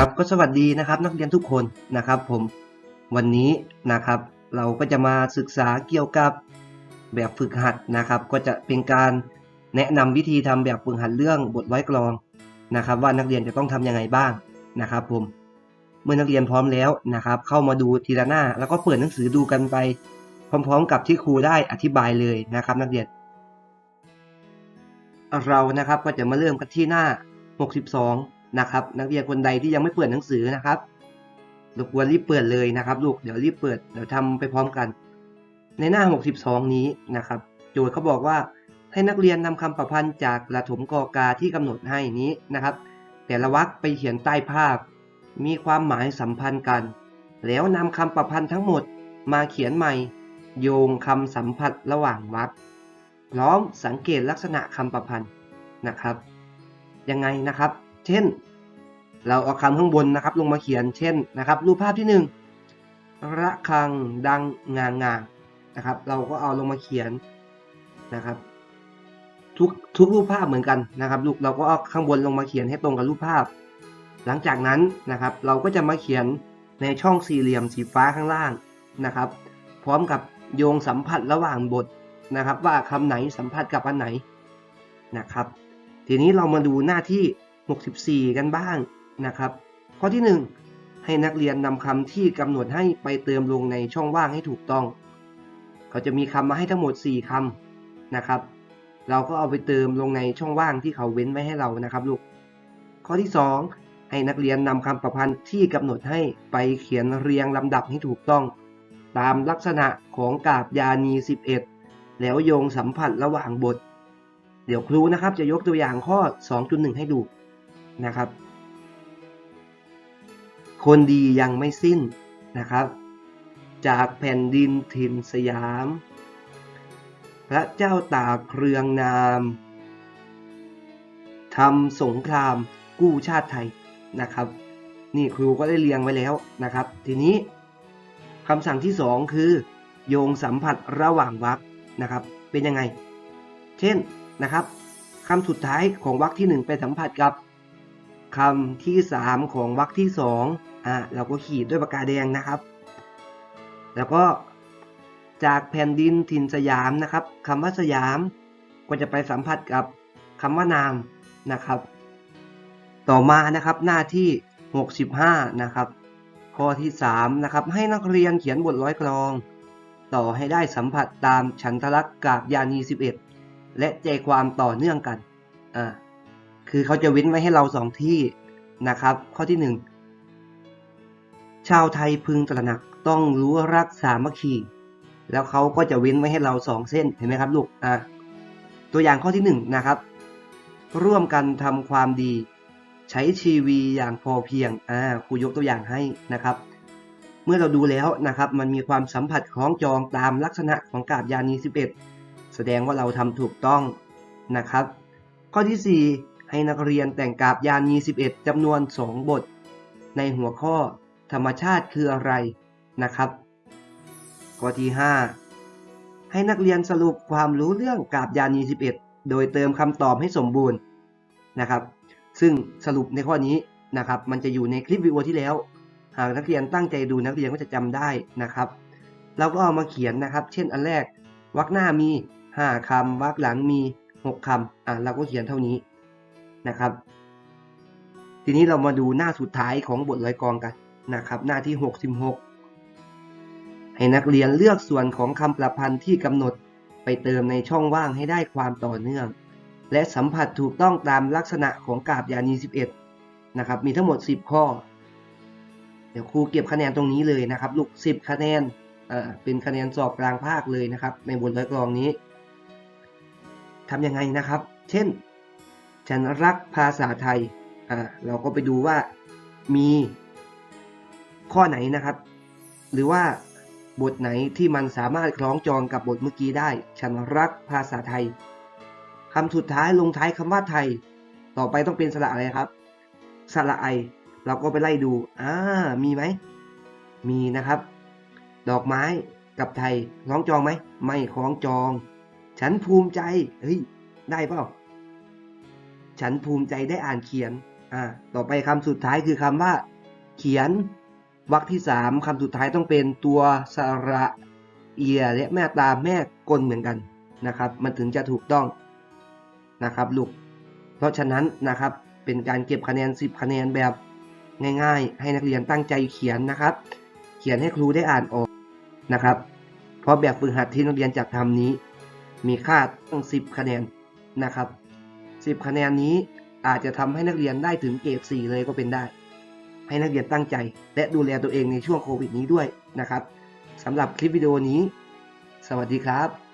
ครับก็สวัสดีนะครับนักเรียนทุกคนนะครับผมวันนี้นะครับเราก็จะมาศึกษาเกี่ยวกับแบบฝึกหัดนะครับ ก็จะเป็นการแนะนำวิธีทำแบบฝึกหัดเรื่องบทไว้กลองนะครับ ว่านักเรียนจะต้องทำยังไงบ้างนะครับผมเมื่อนักเรียนพร้อมแล้วนะครับ เข้ามาดูทีละหน้า แล้วก็เปิดหนังสือดูกันไป พร้อม ๆ กับที่ครูได้อธิบายเลยนะครับ นักเรียน เรานะครับก็จะมาเริ่มกันที่หน้า 62 นะครับ นักเรียนคนใดที่ยังไม่เปิดหนังสือนะครับรบกวนรีบเปิดเลยนะครับ ลูกเดี๋ยวรีบเปิดเดี๋ยวทำไปพร้อมกัน ในหน้า 62 นี้นะครับ โจทย์เขาบอกว่าให้นักเรียนนำคำประพันธ์จากระถมกอกาที่กำหนดให้นี้นะครับ แต่ละวรรคไปเขียนใต้ภาพ มีความหมายสัมพันธ์กัน แล้วนำคำประพันธ์ทั้งหมดมาเขียนใหม่ โยงคำสัมผัสระหว่างวรรคพร้อมสังเกตลักษณะคำประพันธ์นะครับ ยังไงนะครับ เช่น เราเอาคำข้างบนนะครับ ลงมาเขียนเช่นนะครับ รูปภาพที่หนึ่งระฆังดังงางางนะครับ เราก็เอาลงมาเขียนนะครับ ทุกทุกรูปภาพเหมือนกันนะครับลูกเราก็เอาข้างบนลงมาเขียนให้ตรงกับรูปภาพ หลังจากนั้นนะครับ เราก็จะมาเขียนในช่องสี่เหลี่ยมสีฟ้าข้างล่างนะครับ พร้อมกับโยงสัมผัสระหว่างบทนะครับ ว่าคำไหนสัมผัสกับอันไหนนะครับ ทีนี้เรามาดูหน้าที่ 64 กันบ้างนะครับ ข้อที่ 1 ให้นักเรียนนำคำที่กำหนดให้ไปเติมลงในช่องว่างให้ถูกต้อง เขาจะมีคำมาให้ทั้งหมด 4คำนะครับ เราก็เอาไปเติมลงในช่องว่างที่เขาเว้นไว้ให้เรานะครับลูก ข้อที่ 2 ให้นักเรียนนำคำประพันธ์ที่กำหนดให้ไปเขียนเรียงลำดับให้ถูกต้อง ตามลักษณะของกาบยานี 11 แล้วโยงสัมผัสระหว่างบท เดี๋ยวครูนะครับจะยกตัวอย่างข้อ 2.1 ให้ดู นะครับ คนดียังไม่สิ้นนะครับ จากแผ่นดินถิ่นสยาม พระเจ้าตากเครืองนามทำสงครามกู้ชาติไทยนะครับ นี่ครูก็ได้เรียงไว้แล้วนะครับ ทีนี้คำสั่งที่สองคือ โยงสัมผัสระหว่างวรรคนะครับ เป็นยังไง เช่นนะครับคำสุดท้ายของวรรคที่หนึ่งไปสัมผัสกับ คำที่สามของวรรคที่สองอะเราก็ขีดด้วยปากกาแดงนะครับ แล้วก็จากแผ่นดินถิ่นสยามนะครับคำว่าสยามก็จะไปสัมผัสกับคำว่านามนะครับ ต่อมานะครับหน้าที่ 65 นะครับข้อที่3นะครับให้นักเรียนเขียนบทร้อยกลอง ต่อให้ได้สัมผัสตามฉันทลักษณ์กาบยานี 11 และใจความต่อเนื่องกันอ่า คือเขาจะเว้นไว้ให้เราสองที่นะครับ ข้อที่ 1 ชาวไทยพึงตระหนักต้องรู้รักสามัคคีแล้วเขาก็จะเว้นไว้ให้เราสองเส้นเห็นไหมครับลูกอ่าตัวอย่างข้อที่หนึ่งนะครับ ร่วมกันทำความดี ใช้ชีวีอย่างพอเพียงอ่าครูยกตัวอย่างให้นะครับ เมื่อเราดูแล้วนะครับ มันมีความสัมผัสคล้องจองตามลักษณะของกาบยานี11 แสดงว่าเราทำถูกต้องนะครับ ข้อที่4 ให้นักเรียนแต่งกาบยานี 11 จำนวน 2 บท ในหัวข้อธรรมชาติคืออะไรนะครับ ข้อที่ 5 ให้นักเรียนสรุปความรู้เรื่องกาบยานี 11 โดยเติมคำตอบให้สมบูรณ์นะครับ ซึ่งสรุปในข้อนี้นะครับ มันจะอยู่ในคลิปวิดีโอที่แล้ว หากนักเรียนตั้งใจดูนักเรียนก็จะจำได้นะครับเราก็เอามาเขียนนะครับ เช่นอันแรกวรรคหน้ามี 5คำวรรคหลังมี 6คำอะเราก็เขียนเท่านี้ นะครับ ทีนี้เรามาดูหน้าสุดท้ายของบทร้อยกองกันนะครับ หน้าที่ 66 ให้นักเรียนเลือกส่วนของคำประพันธ์ที่กำหนดไปเติมในช่องว่างให้ได้ความต่อเนื่อง และสัมผัสถูกต้องตามลักษณะของกาบยานี 11 นะครับ มีทั้งหมด 10 ข้อ เดี๋ยวครูเก็บคะแนนตรงนี้เลยนะครับ ลูก 10 คะแนนอ่าเป็นคะแนนสอบกลางภาคเลยนะครับ ในบทร้อยกองนี้ทำยังไงนะครับ เช่น ฉันรักภาษาไทย อ่า เราก็ไปดูว่ามีข้อไหนนะครับ หรือว่าบทไหนที่มันสามารถคล้องจองกับบทเมื่อกี้ได้ ฉันรักภาษาไทยคำสุดท้ายลงท้ายคำว่าไทย ต่อไปต้องเป็นสระอะไรครับ สระไอ เราก็ไปไล่ดู อ่า มีไหม มีนะครับ ดอกไม้กับไทยคล้องจองไหม ไม่คล้องจอง ฉันภูมิใจ เฮ้ย ได้เปล่า ฉันภูมิใจได้อ่านเขียน อ่า ต่อไปคำสุดท้ายคือคำว่า เขียนวรรคที่สามคำสุดท้ายต้องเป็นตัวสระเอียและแม่ตาแม่กลเหมือนกันนะครับ มันถึงจะถูกต้องนะครับลูก เพราะฉะนั้นนะครับเป็นการเก็บคะแนน 10 คะแนนแบบง่ายๆ ให้นักเรียนตั้งใจเขียนนะครับ เขียนให้ครูได้อ่านออกนะครับ เพราะแบบฝึกหัดที่นักเรียนจะทำนี้ มีค่าตั้ง10 คะแนนนะครับ 10 คะแนนนี้อาจจะทำให้นักเรียนได้ถึงเกรด4เลยก็เป็นได้ ให้นักเรียนตั้งใจ และดูแลตัวเองในช่วงโควิดนี้ด้วยนะครับสำหรับคลิปวิดีโอนี้ สวัสดีครับ